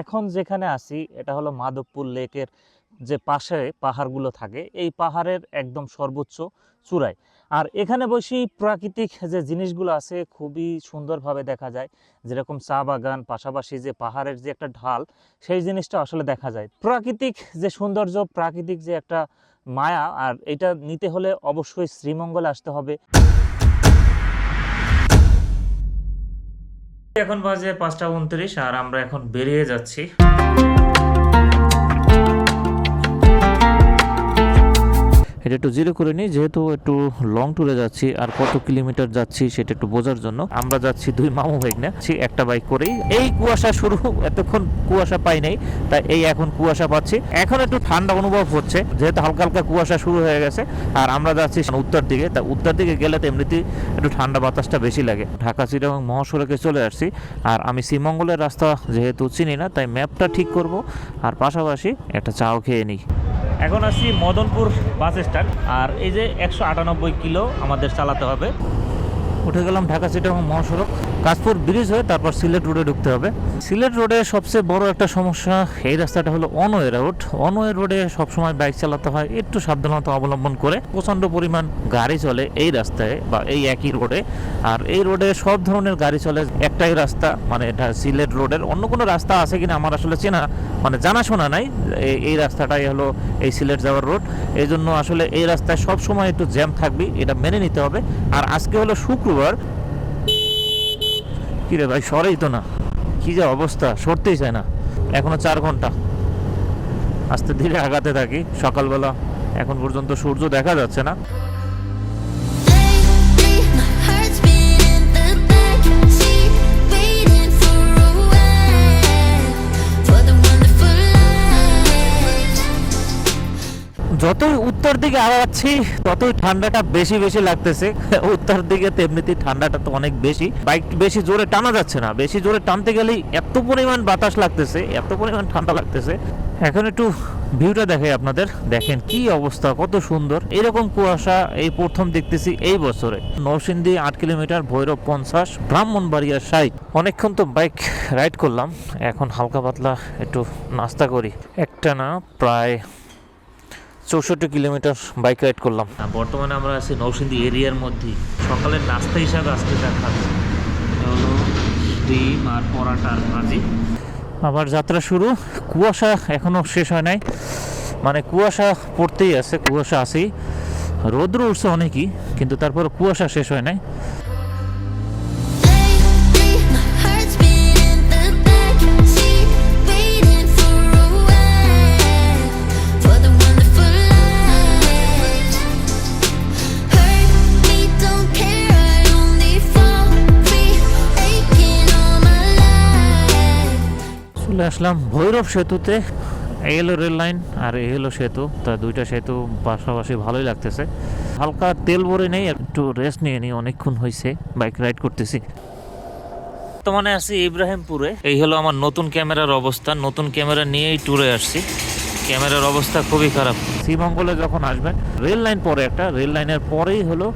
এখন যেখানে আছি, এটা হলো মাধবপুর লেকের যে পাশে পাহাড়গুলো থাকে, এই পাহাড়ের একদম সর্বোচ্চ চূড়ায়। আর এখানে বসি প্রাকৃতিক যে জিনিসগুলো আছে, খুবই সুন্দরভাবে দেখা যায়। যেরকম চা বাগান, পাশাপাশি যে পাহাড়ের যে একটা ঢাল, সেই জিনিসটা আসলে দেখা যায়। প্রাকৃতিক যে সৌন্দর্য, প্রাকৃতিক যে একটা মায়া, আর এটা নিতে হলে অবশ্যই শ্রীমঙ্গলে আসতে হবে। এখন বাজে পাঁচটা উনত্রিশ আর আমরা এখন বেরিয়ে যাচ্ছি। এটা একটু জিরো করে নিই, যেহেতু একটু লং ট্যুরে যাচ্ছি আর কত কিলোমিটার যাচ্ছি সেটা একটু বোঝার জন্য, আমরা যাচ্ছি দুই মামু বাইক না একটা বাইক করেই। এই কুয়াশা শুরু, এতক্ষণ কুয়াশা পাই নাই, তাই এই এখন কুয়াশা পাচ্ছি। এখন একটু ঠান্ডা অনুভব হচ্ছে, যেহেতু হালকা হালকা কুয়াশা শুরু হয়ে গেছে, আর আমরা যাচ্ছি উত্তর দিকে, তা উত্তর দিকে গেলে তো এমনিতেই একটু ঠান্ডা বাতাসটা বেশি লাগে। ঢাকা চিটাগং মহাসড়কে চলে আসছি, আর আমি শ্রীমঙ্গলের রাস্তা যেহেতু চিনি না, তাই ম্যাপটা ঠিক করব, আর পাশাপাশি একটা চাও খেয়ে নিই। এখন আসছি মদনপুর বাস স্ট্যান্ড। আর এই যে একশো আটানব্বই কিলো আমাদের চালাতে হবে। উঠে গেলাম ঢাকা চিটাগং মহাসড়ক। কাশপুর ব্রিজ হয়ে তারপর সিলেট রোডে ঢুকতে হবে। সিলেট রোডে সবচেয়ে বড় একটা সমস্যা, এই রাস্তাটা হলো অনওয়ে রোড অনওয়ে রোডে সবসময় বাইক চালাতে হয়, একটু সাবধানতা অবলম্বন করে। প্রচণ্ড পরিমাণ গাড়ি চলে এই রাস্তায় বা এই একই রোডে আর এই রোডে সব ধরনের গাড়ি চলে, একটাই রাস্তা মানে এটা সিলেট রোডের অন্য কোনো রাস্তা আছে কিনা আমার আসলে চেনা মানে জানাশোনা নাই এই- রাস্তাটাই হলো এই সিলেট যাওয়ার রোড এই জন্য আসলে এই রাস্তায় সব সময় একটু জ্যাম থাকবে এটা মেনে নিতে হবে। আর আজকে হলো শুক্রবার কিরে ভাই সরেই তো না। কি যা অবস্থা, সরতেই চায় না। এখনও চার ঘণ্টা। আস্তে ধীরে আগাতে থাকি। সকালবেলা এখন পর্যন্ত সূর্য দেখা যাচ্ছে না। যতই উত্তর দিকে আগাচ্ছি ততই ঠান্ডাটা বেশি বেশি লাগতেছে। উত্তর দিকে তো এমনিতেই ঠান্ডাটা তো অনেক বেশি। বাইক বেশি জোরে টানা যাচ্ছে না। বেশি জোরে টানতে গেলেই এত পরিমাণ বাতাস লাগতেছে, এত পরিমাণ ঠান্ডা লাগতেছে। এখন একটু ভিউটা দেখাই আপনাদের। দেখেন কি অবস্থা, কত সুন্দর। এরকম কুয়াশা এই প্রথম দেখতেছি এই বছরে। নরসিংদী আট কিলোমিটার, ভৈরব পঞ্চাশ, ব্রাহ্মণবাড়িয়া ষাট। অনেকক্ষণ তো বাইক রাইড করলাম। এখন হালকা পাতলা একটু নাস্তা করি। একটা না, প্রায় চৌষট্টি কিলোমিটার বাইক রাইড করলাম। বর্তমানে আমরা আছি নৌসিন্দি এরিয়ার মধ্যে। সকালের নাস্তা হিসাবে আজকে যা খাচ্ছি হলো ডিম আর পরাটা ভাজি। আবার যাত্রা শুরু। কুয়াশা এখনও শেষ হয় নাই। মানে কুয়াশা পড়তেই আছে কুয়াশা আছেই। রৌদ্র উঠছে অনেকই কিন্তু তারপর কুয়াশা শেষ হয় নাই। চলে আসলাম ভৈরব সেতুতে। এই হলো রেল লাইন আর এই হলো সেতু। তা দুইটা সেতু পাশাপাশি ভালোই লাগতেছে। হালকা তেল ভরে নেই, একটু রেস্ট নিয়ে নিই, অনেকক্ষণ হয়েছে বাইক রাইড করতেছি। বর্তমানে আছি ইব্রাহিমপুরে। এই হলো আমার নতুন ক্যামেরার অবস্থা। নতুন ক্যামেরা নিয়েই ট্যুরে আসছি। ক্যামেরার অবস্থা খুবই খারাপ। শ্রীমঙ্গলে যখন আসবেন, রেল লাইন পরে একটা, রেল লাইনের পরেই হলো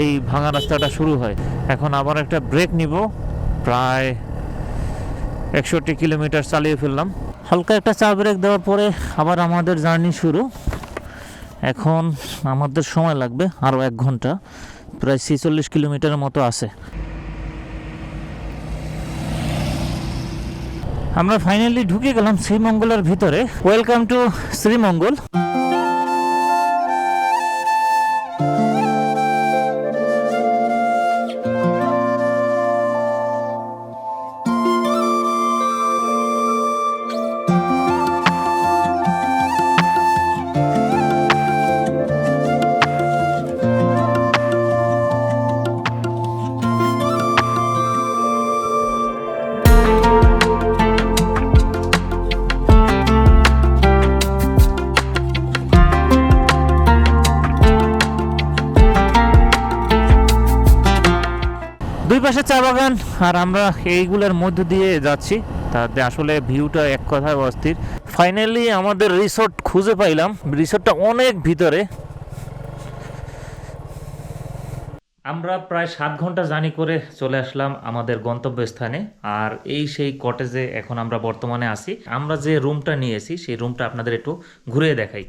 এই ভাঙা রাস্তাটা শুরু হয়। এখন আবার একটা ব্রেক নিব। প্রায় একষট্টি কিলোমিটার চালিয়ে ফেললাম। হালকা একটা চা ব্রেক দেওয়ার পরে আবার আমাদের জার্নি শুরু। এখন আমাদের সময় লাগবে আরও এক ঘণ্টা। প্রায় ছেচল্লিশ কিলোমিটারের মতো আছে। আমরা ফাইনালি ঢুকে গেলাম শ্রীমঙ্গলের ভিতরে। Welcome to Sreemangal. পাশে চা বাগান, আর আমরা এইগুলোর মধ্য দিয়ে যাচ্ছি। তাতে আসলে ভিউটা এক কথায় অস্থির। ফাইনালি আমাদের রিসোর্ট খুঁজে পাইলাম। রিসোর্টটা অনেক ভিতরে। আমরা প্রায় সাত ঘণ্টা জানি করে চলে আসলাম আমাদের গন্তব্যস্থানে। আর এই সেই কটেজে এখন আমরা বর্তমানে আছি। আমরা যে রুমটা নিয়েছি, সেই রুমটা আপনাদের একটু ঘুরিয়ে দেখাই।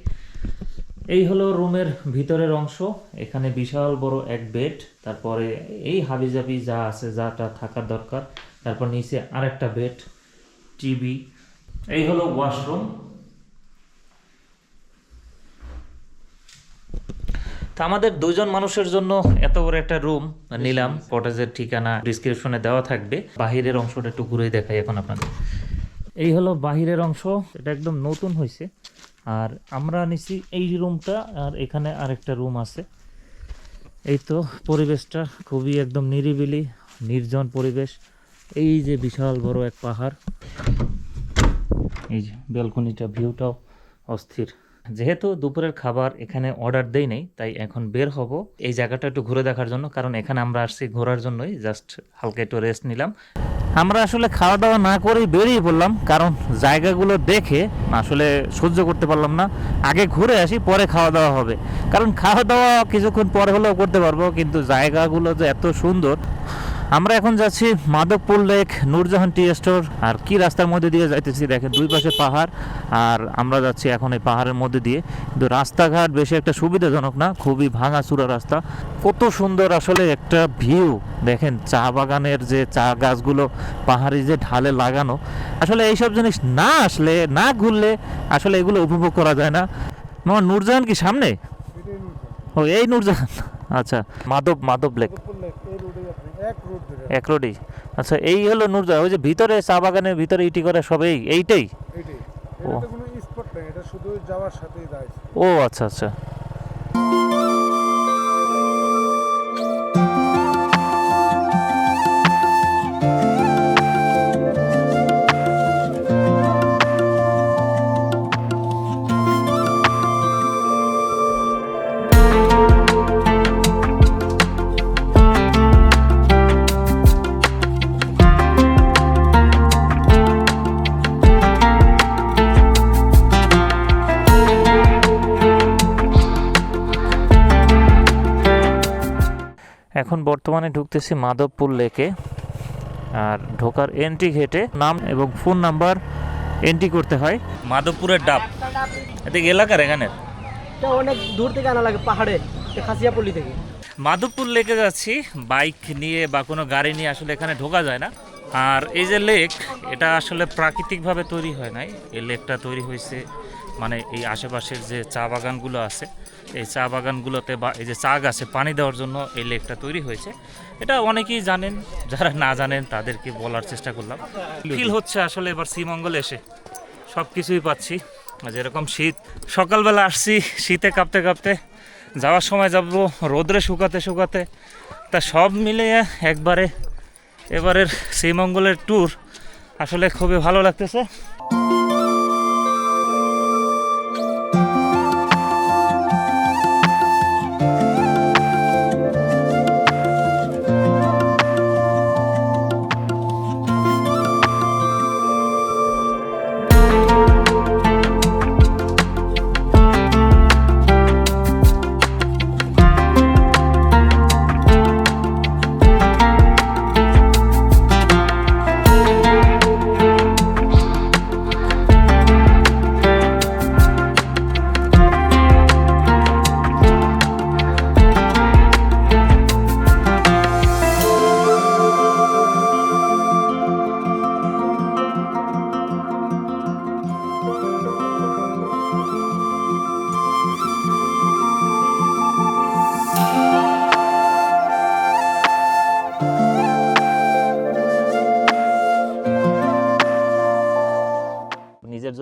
এই হলো রুমের ভিতরের অংশ। এখানে বিশাল বড় এক বেড, তারপরে এই হাবিজাবি যা আছে, যাটা থাকার দরকার। তারপর নিচে আরেকটা বেড, টিভি। এই হলো ওয়াশরুম। তা আমাদের দুজন মানুষের জন্য এত বড় একটা রুম নিলাম। কটেজের ঠিকানা ডিসক্রিপশনে দেওয়া থাকবে। বাহিরের অংশটা একটু ঘুরে দেখাই এখন আপনাদের। এই হলো বাহিরের অংশ। এটা একদম নতুন হয়েছে আর আমরা নিছি এই রুমটা, আর এখানে আরেকটা রুম আছে। এই তো পরিবেশটা খুবই একদম নিরিবিলি, নির্জন পরিবেশ। এই যে বিশাল বড় এক পাহাড়। এই যে ব্যালকনিটা, ভিউটাও অস্থির। যেহেতু দুপুরের খাবার এখানে অর্ডার দেই নাই, তাই এখন বের হব এই জায়গাটা একটু ঘুরে দেখার জন্য, কারণ এখানে আমরা আসছি ঘোরার জন্যই জাস্ট হালকা একটু রেস্ট নিলাম। আমরা আসলে খাওয়া দাওয়া না করেই বেরিয়ে পড়লাম, কারণ জায়গাগুলো দেখে আসলে সহ্য করতে পারলাম না। আগে ঘুরে আসি, পরে খাওয়া দাওয়া হবে। কারণ খাওয়া দাওয়া কিছুক্ষণ পরে হলেও করতে পারব, কিন্তু জায়গাগুলো যে এত সুন্দর আমরা এখন যাচ্ছি Madhabpur lake Nurjahan tea store. আর কি রাস্তার মধ্যে দিয়ে যাইতেছি? দেখেন দুই পাশে পাহাড় আর আমরা যাচ্ছি এখন এই পাহাড়ের মধ্যে দিয়ে। কিন্তু রাস্তাঘাট বেশি একটা সুবিধাজনক না খুবই ভাঙা ভাঙাচুরা রাস্তা। কত সুন্দর আসলে একটা ভিউ। দেখেন চা বাগানের যে চা গাছগুলো পাহাড়ি যে ঢালে লাগানো। আসলে এইসব জিনিস না আসলে না ঘুরলে আসলে এগুলো উপভোগ করা যায় না। আমার নূরজাহান কি সামনে? ও এই নূরজাহান। আচ্ছা মাধব মাধব লেক। এক রোডই। আচ্ছা এই হলো নুরজা ওই যে ভিতরে চা বাগানের ভিতরে ইটি করে সব এই এইটাই। ও। এটা কোনো স্পট নেই এটা শুধু যাওয়ার সাথেই ও আচ্ছা আচ্ছা। বর্তমানে ঢুকতেছি মাধবপুর লেকে। আর ঢোকার এন্ট্রি ঘেটে নাম এবং ফোন নাম্বার এন্ট্রি করতে হয়। মাধবপুরের ডাব। এদিকে এলাকার এখানে? অনেক দূর থেকে আনা লাগে পাহাড়ে খাসিয়াপল্লি থেকে। মাধবপুর লেকে যাচ্ছি বাইক নিয়ে বা কোনো গাড়ি নিয়ে আসলে এখানে ঢোকা যায় না। আর এই যে লেক এটা আসলে প্রাকৃতিকভাবে তৈরি হয় নাই। এই লেকটা তৈরি হয়েছে মানে এই আশেপাশের যে চা বাগানগুলো আছে, এই চা বাগানগুলোতে বা এই যে চা গাছে পানি দেওয়ার জন্য এই লেকটা তৈরি হয়েছে। এটা অনেকেই জানেন, যারা না জানেন তাদেরকে বলার চেষ্টা করলাম। ফিল হচ্ছে আসলে এবার শ্রীমঙ্গল এসে। সব কিছুই পাচ্ছি যেরকম শীত, সকালবেলা আসছি, শীতে কাঁপতে কাঁপতে। যাওয়ার সময় যাব রোদ্রে শুকাতে শুকাতে। তা সব মিলিয়ে একবারে, এবারের শ্রীমঙ্গলের ট্যুর আসলে খুবই ভালো লাগতেছে।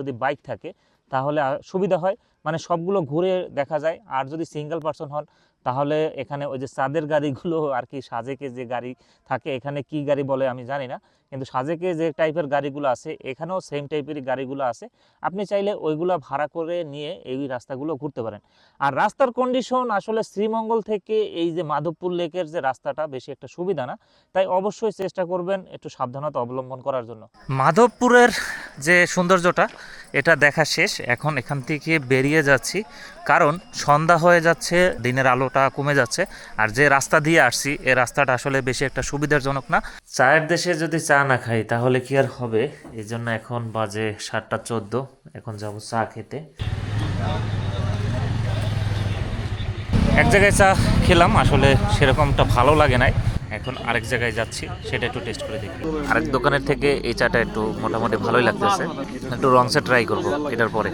যদি বাইক থাকে, তাহলে সুবিধা হয়। মানে সবগুলো ঘুরে দেখা যায়। আর যদি সিঙ্গেল পার্সন হন, তাহলে এখানে ওই যে চাঁদের গাড়িগুলো আর কি সাজেকে যে গাড়ি থাকে। এখানে কি গাড়ি বলে আমি জানি না। কিন্তু সাজেকে যে টাইপের গাড়িগুলো আছে, এখানেও সেম টাইপেরই গাড়িগুলো আছে। আপনি চাইলে ওইগুলো ভাড়া করে নিয়ে এই রাস্তাগুলো ঘুরতে পারেন। আর রাস্তার কন্ডিশন আসলে শ্রীমঙ্গল থেকে এই যে মাধবপুর লেকের যে রাস্তাটা বেশি একটা সুবিধা না। তাই অবশ্যই চেষ্টা করবেন একটু সাবধানতা অবলম্বন করার জন্য। মাধবপুরের যে সৌন্দর্যটা, এটা দেখা শেষ। এখন এখান থেকে বেরিয়ে যাচ্ছি। কারণ সন্ধ্যা হয়ে যাচ্ছে, দিনের আলোটা কমে যাচ্ছে। আর যে রাস্তা দিয়ে আসছি, এ রাস্তাটা আসলে বেশি একটা সুবিধাজনক না। চায়ের দেশে যদি চা না খাই, তাহলে কি আর হবে? এই জন্য এখন বাজে সাতটা চোদ্দ। এখন যাব চা খেতে। এক জায়গায় চা খেলাম, আসলে সেরকমটা ভালো লাগে নাই। এখন আরেক জায়গায় যাচ্ছি, সেটা একটু টেস্ট করে দেখি। আরেক দোকানের থেকে এই চাটা একটু মোটামুটি ভালোই লাগতেছে। একটু রংসে ট্রাই করব, এটার পরে।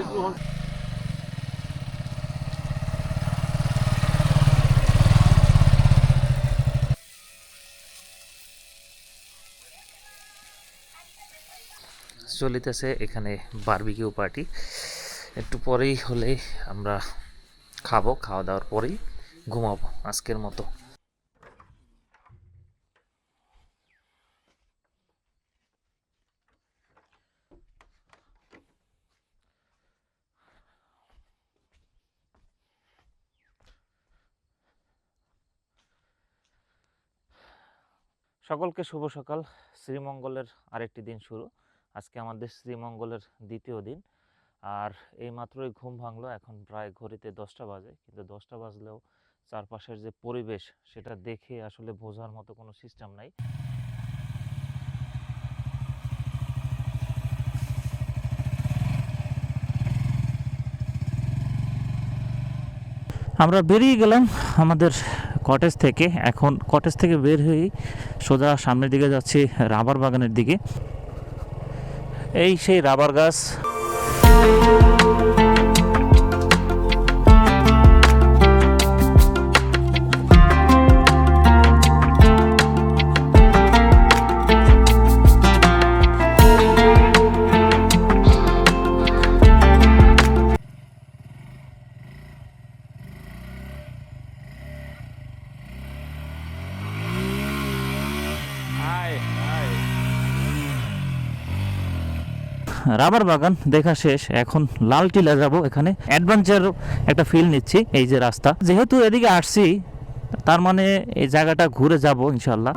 চলিতেছে, এখানে বারবিকিউ পার্টি একটু পরেই হলে আমরা খাব, খাওয়া দাওয়ার পরেই ঘুমাবো আজকের মতো। সকলকে শুভ সকাল। শ্রীমঙ্গলের আরেকটি দিন শুরু। আজকে আমাদের শ্রীমঙ্গলের দ্বিতীয় দিন। আর এই মাত্রই ঘুম ভাঙলো, এখন প্রায় ঘড়িতে দশটা বাজে। কিন্তু দশটা বাজলেও চারপাশের যে পরিবেশ, সেটা দেখে আসলে বোঝার মতো কোনো সিস্টেম নাই। আমরা বেরিয়ে গেলাম আমাদের কটেজ থেকে। এখন কটেজ থেকে বের হয়েই সোজা সামনের দিকে যাচ্ছি রাবার বাগানের দিকে। এই সেই রাবার গাছ। রাবার বাগান দেখা শেষ। এখন লাল টিলা যাব এখানে। অ্যাডভেঞ্চার একটা ফিল নিচ্ছি এই যে রাস্তা। যেহেতু এদিকে আসছি, তার মানে এই জায়গাটা ঘুরে যাব ইনশাল্লাহ।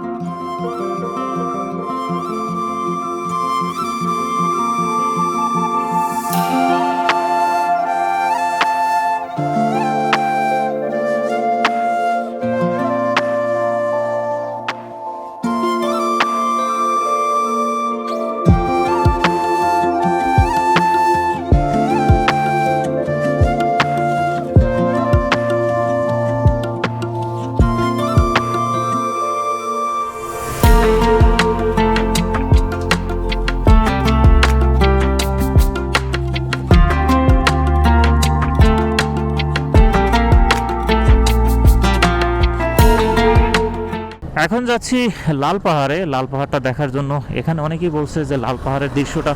যাচ্ছি লাল পাহাড়ে। লাল পাহাড়টা দেখার জন্য এখানে অনেকেই বলছে যে লাল পাহাড়ের দৃশ্যটা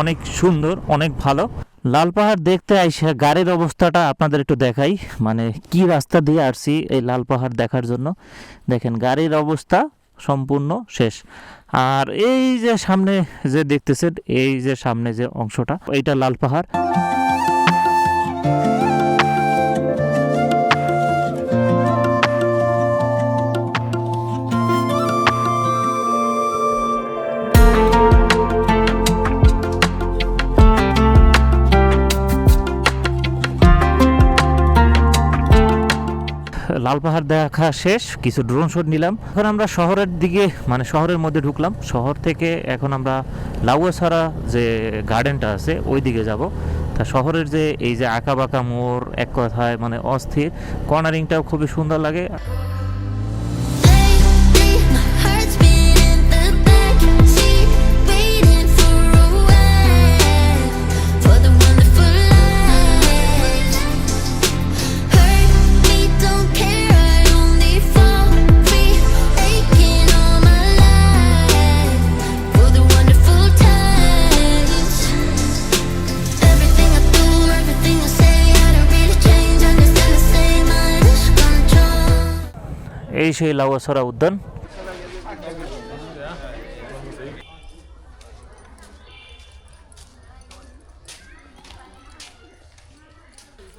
অনেক সুন্দর, অনেক ভালো। লাল পাহাড় দেখতে আইসা গাড়ির অবস্থাটা আপনাদের একটু দেখাই। মানে কি রাস্তা দিয়ে আসছি এই লাল পাহাড় দেখার জন্য। দেখেন, গাড়ির অবস্থা সম্পূর্ণ শেষ। আর এই যে সামনে যে দেখতেছেন, এই যে সামনে যে অংশটা, এইটা লাল পাহাড়। লাল পাহাড় দেখা শেষ, কিছু ড্রোন শট নিলাম। এখন আমরা শহরের দিকে মানে শহরের মধ্যে ঢুকলাম। শহর থেকে এখন আমরা লাউয়াছাড়া যে গার্ডেনটা আছে ওই দিকে যাব। তা শহরের যে এই যে আঁকা বাঁকা মোড়, এক কথায় মানে অস্থির। কর্নারিংটাও খুবই সুন্দর লাগে। এই সেই লাউয়াছড়া উদ্যান।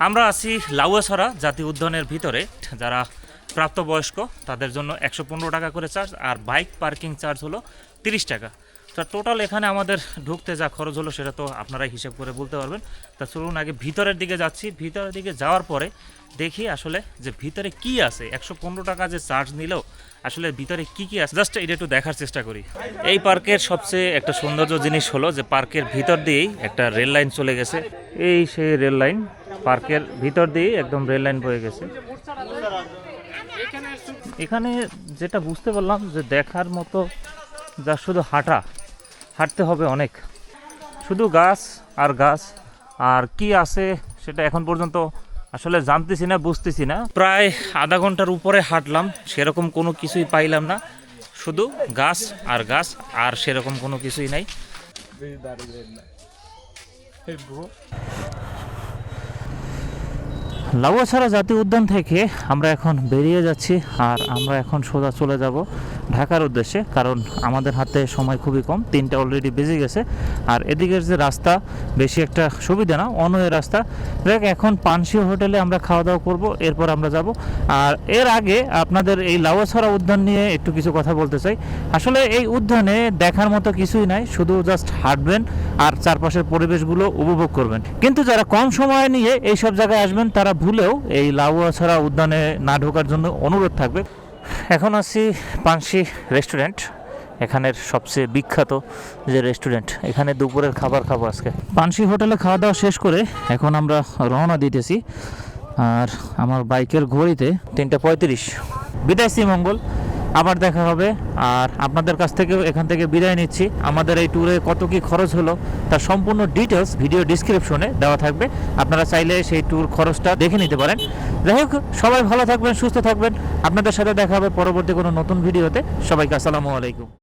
আমরা আছি লাউয়াছড়া জাতীয় উদ্যানের ভিতরে। যারা প্রাপ্তবয়স্ক, তাদের জন্য একশো পনেরো টাকা করে চার্জ আর বাইক পার্কিং চার্জ হলো তিরিশ টাকা। তা টোটাল এখানে আমাদের ঢুকতে যা খরচ হলো সেটা তো আপনারাই হিসাব করে বলতে পারবেন। তা চলুন আগে ভিতরের দিকে যাচ্ছি। ভিতরের দিকে যাওয়ার পরে দেখি আসলে যে ভিতরে কি আছে। একশো পনেরো টাকা যে চার্জ নিলেও আসলে ভিতরে কি কি আছে? জাস্ট এটা একটু দেখার চেষ্টা করি। এই পার্কের সবচেয়ে একটা সৌন্দর্য জিনিস হলো যে পার্কের ভিতর দিয়েই একটা রেল লাইন চলে গেছে। এই সেই রেল লাইন পার্কের ভিতর দিয়েই একদম রেল লাইন বয়ে গেছে। এখানে যেটা বুঝতে পারলাম যে দেখার মতো যা শুধু হাঁটা হাঁটতে হবে অনেক। শুধু গাছ আর গাছ, আর কি আছে সেটা এখন পর্যন্ত আসলে জানতেছি না, বুঝতেছি না। প্রায় আধা ঘণ্টার উপরে হাঁটলাম, সেরকম কোনো কিছুই পাইলাম না। শুধু গাছ আর গাছ, আর সেরকম কোনো কিছুই নাই। লাউয়াছড়া জাতীয় উদ্যান থেকে আমরা এখন বেরিয়ে যাচ্ছি আর আমরা এখন সোজা চলে যাব ঢাকার উদ্দেশ্যে, কারণ আমাদের হাতে সময় খুবই কম, তিনটা অলরেডি বেজে গেছে। আর এদিকের যে রাস্তা, বেশি একটা সুবিধা না অনওয়ে রাস্তা। দেখ এখন পানসি হোটেলে আমরা খাওয়া দাওয়া করব, এরপর আমরা যাব। আর এর আগে আপনাদের এই লাউয়াছড়া উদ্যান নিয়ে একটু কিছু কথা বলতে চাই। আসলে এই উদ্যানে দেখার মতো কিছুই নাই, শুধু জাস্ট হাঁটবেন আর চারপাশের পরিবেশগুলো উপভোগ করবেন। কিন্তু যারা কম সময় নিয়ে এইসব জায়গায় আসবেন, তারা ভুলেও এই লাউয়া ছাড়া উদ্যানে না ঢোকার জন্য অনুরোধ থাকবে। এখন আসি পানসি রেস্টুরেন্ট, এখানের সবচেয়ে বিখ্যাত যে রেস্টুরেন্ট। এখানে দুপুরের খাবার খাব আজকে। পানসি হোটেলে খাওয়া দাওয়া শেষ করে এখন আমরা রওনা দিতেছি। আর আমার বাইকের ঘড়িতে তিনটা পঁয়ত্রিশ। বিদায় মঙ্গল আবার দেখা হবে। আর আপনাদের কাছ থেকেও এখান থেকে বিদায় নিচ্ছি। আমাদের এই ট্যুরে কত কি খরচ হলো, তার সম্পূর্ণ ডিটেলস ভিডিও ডিসক্রিপশনে দেওয়া থাকবে। আপনারা চাইলে সেই ট্যুর খরচটা দেখে নিতে পারেন। যাই হোক, সবাই ভালো থাকবেন, সুস্থ থাকবেন। আপনাদের সাথে দেখা হবে পরবর্তী কোনো নতুন ভিডিওতে সবাইকে আসসালামু আলাইকুম।